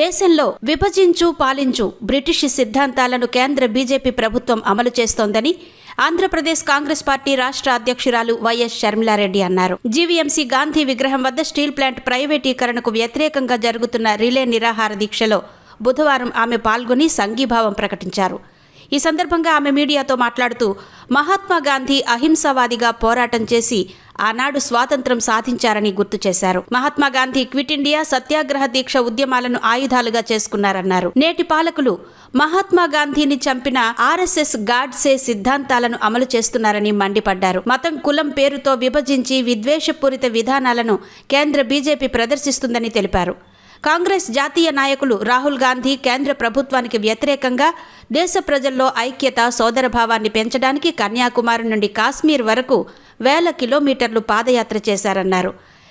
దేశంలో విభజించు పాలించు బ్రిటిష్ సిద్ధాంతాలను కేంద్ర బీజేపీ ప్రభుత్వం అమలు చేస్తోందని ఆంధ్రప్రదేశ్ కాంగ్రెస్ పార్టీ రాష్ట్ర అధ్యక్షురాలు వైఎస్ షర్మిలారెడ్డి అన్నారు. జీవీఎంసీ గాంధీ విగ్రహం వద్ద స్టీల్ ప్లాంట్ ప్రైవేటీకరణకు వ్యతిరేకంగా జరుగుతున్న రిలే నిరాహార దీక్షలో బుధవారం ఆమె పాల్గొని సంఘీభావం ప్రకటించారు. ఈ సందర్భంగా ఆమె మీడియాతో మాట్లాడుతూ మహాత్మా గాంధీ అహింసావాదిగా పోరాటం చేసి ఆనాడు స్వాతంత్రం సాధించారని గుర్తు చేశారు. మహాత్మా గాంధీ క్విట్ ఇండియా సత్యాగ్రహ దీక్ష ఉద్యమాలను ఆయుధాలుగా చేసుకున్నారన్నారు. నేటి పాలకులు మహాత్మా గాంధీని చంపిన ఆర్ఎస్ఎస్ గాడ్సే సిద్ధాంతాలను అమలు చేస్తున్నారని మండిపడ్డారు. మతం కులం పేరుతో విభజించి విద్వేషపూరిత విధానాలను కేంద్ర బీజేపీ ప్రదర్శిస్తుందని తెలిపారు. కాంగ్రెస్ జాతీయ నాయకులు రాహుల్ గాంధీ కేంద్ర ప్రభుత్వానికి వ్యతిరేకంగా దేశ ప్రజల్లో ఐక్యత సోదరభావాన్ని పెంచడానికి కన్యాకుమారి నుండి కాశ్మీర్ వరకు వేల కిలోమీటర్లు పాదయాత్ర చేశారన్నారు.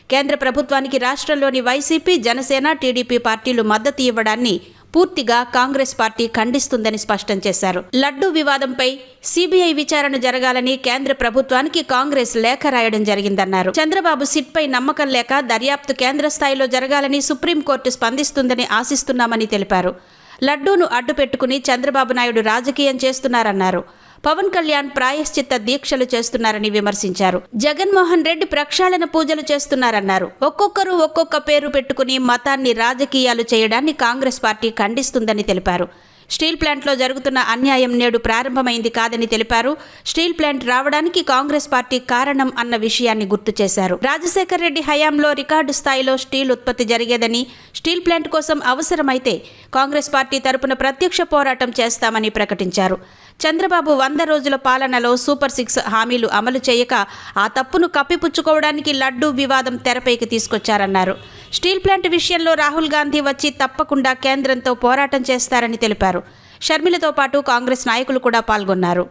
కేంద్ర ప్రభుత్వానికి రాష్ట్రంలోని వైసీపీ జనసేన టీడీపీ పార్టీలు మద్దతు ఇవ్వడాన్ని పూర్తిగా కాంగ్రెస్ పార్టీ ఖండిస్తుందని స్పష్టం చేశారు. లడ్డూ వివాదంపై సిబిఐ విచారణ జరగాలని కేంద్ర ప్రభుత్వానికి కాంగ్రెస్ లేఖ రాయడం జరిగిందన్నారు. చంద్రబాబు సిట్ పై నమ్మకం లేక దర్యాప్తు కేంద్ర స్థాయిలో జరగాలని సుప్రీంకోర్టు స్పందిస్తుందని ఆశిస్తున్నామని తెలిపారు. లడ్డూను అడ్డుపెట్టుకుని చంద్రబాబు నాయుడు రాజకీయం చేస్తున్నారన్నారు. పవన్ కళ్యాణ్ ప్రాయశ్చిత్త దీక్షలు చేస్తున్నారని విమర్శించారు. జగన్మోహన్ రెడ్డి ప్రక్షాళన పూజలు చేస్తున్నారన్నారు. ఒక్కొక్కరు ఒక్కొక్క పేరు పెట్టుకుని మతాన్ని రాజకీయాలు చేయడాన్ని కాంగ్రెస్ పార్టీ ఖండిస్తుందని తెలిపారు. స్టీల్ ప్లాంట్లో జరుగుతున్న అన్యాయం నేడు ప్రారంభమైంది కాదని తెలిపారు. స్టీల్ ప్లాంట్ రావడానికి కాంగ్రెస్ పార్టీ కారణం అన్న విషయాన్ని గుర్తు చేశారు. రాజశేఖర్ రెడ్డి హయాంలో రికార్డు స్థాయిలో స్టీల్ ఉత్పత్తి జరిగేదని స్టీల్ ప్లాంట్ కోసం అవసరమైతే కాంగ్రెస్ పార్టీ తరపున ప్రత్యక్ష పోరాటం చేస్తామని ప్రకటించారు. చంద్రబాబు వంద రోజుల పాలనలో సూపర్ సిక్స్ హామీలు అమలు చేయక ఆ తప్పును కప్పిపుచ్చుకోవడానికి లడ్డూ వివాదం తెరపైకి తీసుకొచ్చారన్నారు. స్టీల్ ప్లాంట్ విషయంలో రాహుల్ గాంధీ వచ్చి తప్పకుండా కేంద్రంతో పోరాటం చేస్తారని తెలిపారు. షర్మిలతో పాటు కాంగ్రెస్ నాయకులు కూడా పాల్గొన్నారు.